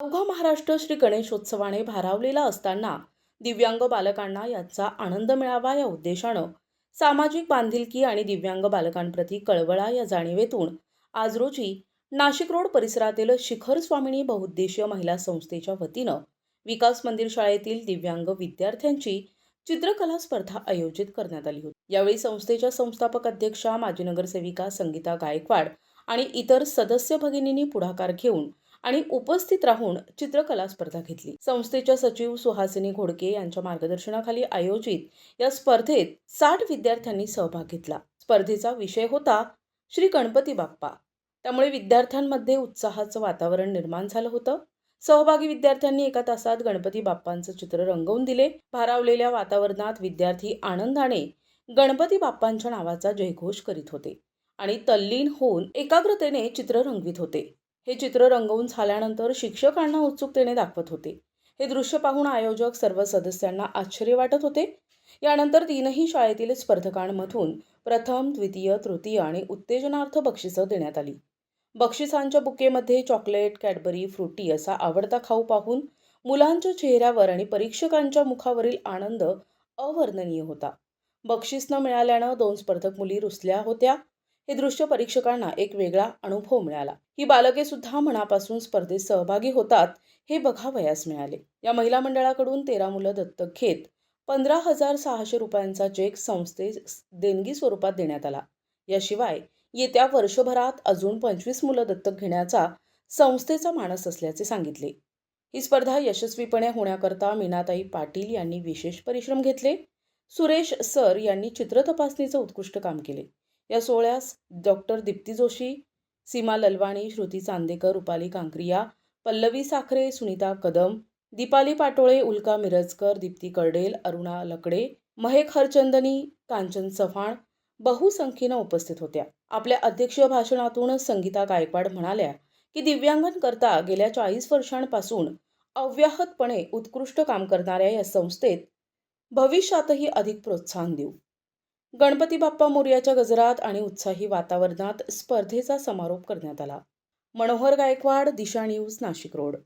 अवघा महाराष्ट्र श्री गणेशोत्सवाने भारावलेला असताना दिव्यांग बालकांना याचा आनंद मिळावा या उद्देशानं सामाजिक बांधिलकी आणि दिव्यांग बालकांप्रती कळवळा या जाणीवेतून आज रोजी नाशिक रोड परिसरातील शिखर स्वामिनी बहुउद्देशीय महिला संस्थेच्या वतीनं विकास मंदिर शाळेतील दिव्यांग विद्यार्थ्यांची चित्रकला स्पर्धा आयोजित करण्यात आली होती. यावेळी संस्थेच्या संस्थापक अध्यक्षा माजी नगरसेविका संगीता गायकवाड आणि इतर सदस्य भगिनींनी पुढाकार घेऊन आणि उपस्थित राहून चित्रकला स्पर्धा घेतली. संस्थेच्या सचिव सुहासिनी घोडके यांच्या मार्गदर्शनाखाली आयोजित या स्पर्धेत साठ विद्यार्थ्यांनी सहभाग घेतला. स्पर्धेचा विषय होता श्री गणपती बाप्पा. त्यामुळे विद्यार्थ्यांमध्ये उत्साहाचं वातावरण निर्माण झालं होतं. सहभागी विद्यार्थ्यांनी एका तासात गणपती बाप्पांचं चित्र रंगवून दिले. भारावलेल्या वातावरणात विद्यार्थी आनंदाने गणपती बाप्पांच्या नावाचा जयघोष करीत होते आणि तल्लीन होऊन एकाग्रतेने चित्र रंगवित होते. हे चित्र रंगवून झाल्यानंतर शिक्षकांना उत्सुकतेने दाखवत होते. हे दृश्य पाहून आयोजक सर्व सदस्यांना आश्चर्य वाटत होते. यानंतर तीनही शाळेतील स्पर्धकांमधून प्रथम द्वितीय तृतीय आणि उत्तेजनार्थ बक्षिसं देण्यात आली. बक्षिसांच्या बुकेमध्ये चॉकलेट कॅडबरी फ्रुटी असा आवडता खाऊ पाहून मुलांच्या चेहऱ्यावर आणि परीक्षकांच्या मुखावरील आनंद अवर्णनीय होता. बक्षीस न मिळाल्यानं दोन स्पर्धक मुली रुसल्या होत्या. हे दृश्य परीक्षकांना एक वेगळा अनुभव मिळाला. ही बालके सुद्धा मनापासून स्पर्धेत सहभागी होतात हे बघावयास मिळाले. या महिला मंडळाकडून तेरा मुलं दत्तक घेत पंधरा हजार सहाशे रुपयांचा चेक संस्थेस देणगी स्वरूपात देण्यात आला. याशिवाय येत्या वर्षभरात अजून पंचवीस मुलं दत्तक घेण्याचा संस्थेचा मानस असल्याचे सांगितले. ही स्पर्धा यशस्वीपणे होण्याकरता मीनाताई पाटील यांनी विशेष परिश्रम घेतले. सुरेश सर यांनी चित्र तपासणीचं उत्कृष्ट काम केले. या सोहळ्यास डॉक्टर दीप्ती जोशी सीमा ललवाणी श्रुती चांदेकर रुपाली कांक्रिया पल्लवी साखरे सुनीता कदम दीपाली पाटोळे उल्का मिरजकर दीप्ती कर्डेल अरुणा लकडे महेक हरचंदनी कांचन चव्हाण बहुसंख्येनं उपस्थित होत्या. आपल्या अध्यक्षीय भाषणातून संगीता गायकवाड म्हणाल्या की दिव्यांगांकरता गेल्या चाळीस वर्षांपासून अव्याहतपणे उत्कृष्ट काम करणाऱ्या या संस्थेत भविष्यातही अधिक प्रोत्साहन देऊ. गणपती बाप्पा मोर्याच्या गजरात आणि उत्साही वातावरणात स्पर्धेचा समारोप करण्यात आला. Manohar Gaikwad Disha news Nashik road.